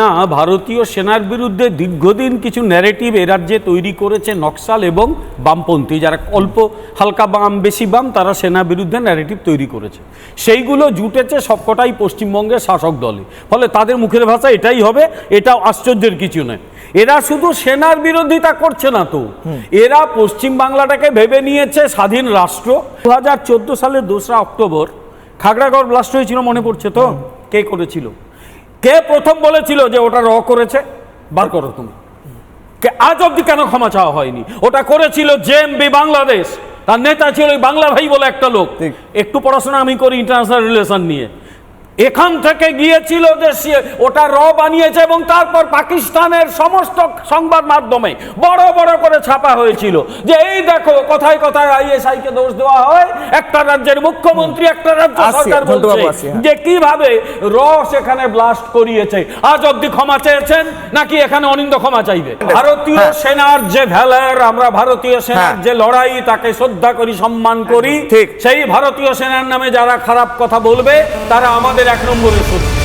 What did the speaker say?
না ভারতীয় সেনার বিরুদ্ধে দীর্ঘদিন কিছু ন্যারেটিভ এ রাজ্যে তৈরি করেছে নকশাল এবং বামপন্থী। যারা অল্প হালকা বাম বেশি বাম তারা সেনা বিরুদ্ধে ন্যারেটিভ তৈরি করেছে। সেইগুলো জুটেছে সবকটাই পশ্চিমবঙ্গের শাসক দলে ফলে তাদের মুখের ভাষা এটাই হবে এটা আশ্চর্যের কিছু নয়। এরা শুধু সেনার বিরোধিতা করছে না তো। এরা পশ্চিম বাংলাটাকে ভেবে নিয়েছে স্বাধীন রাষ্ট্র। দু হাজার চোদ্দ সালের দোসরা অক্টোবর খাগড়াগড় ব্লাস্ট হয়েছিল মনে পড়ছে তো? কে করেছিল? কে প্রথম বলেছিল যে ওটা র করেছে? বার করো তুমি। কে আজ অব্দি কেন ক্ষমা চাওয়া হয়নি? ওটা করেছিল জেএমবি বাংলাদেশ। তার নেতা ছিল ওই বাংলা ভাই বলে একটা লোক। একটু পড়াশোনা আমি করি ইন্টারন্যাশনাল রিলেশন নিয়ে। এখান থেকে গিয়েছিল যে ওটা র বানিয়েছে এবং তারপর পাকিস্তানের সমস্ত সংবাদ মাধ্যমে বড় বড় করে ছাপা হয়েছিল যে এই দেখো কোথায় কোথায় আইএসআই কে দোষ দেওয়া হয় একটা রাজ্যের মুখ্যমন্ত্রী একটা রাজ্য সরকার বলছে হ্যাঁ। যে কীভাবে র সেখানে ব্লাস্ট করিয়েছে আজ অব্দি ক্ষমা চেয়েছেন নাকি এখানে অনিন্দ ক্ষমা চাইবে ভারতীয় হ্যাঁ। সেনার যে ভ্যালার আমরা ভারতীয় সেনার হ্যাঁ। যে লড়াই তাকে শ্রদ্ধা করি সম্মান করি। সেই ভারতীয় সেনার নামে যারা খারাপ কথা বলবে তারা আমাদের এক নম্বরের শত্রু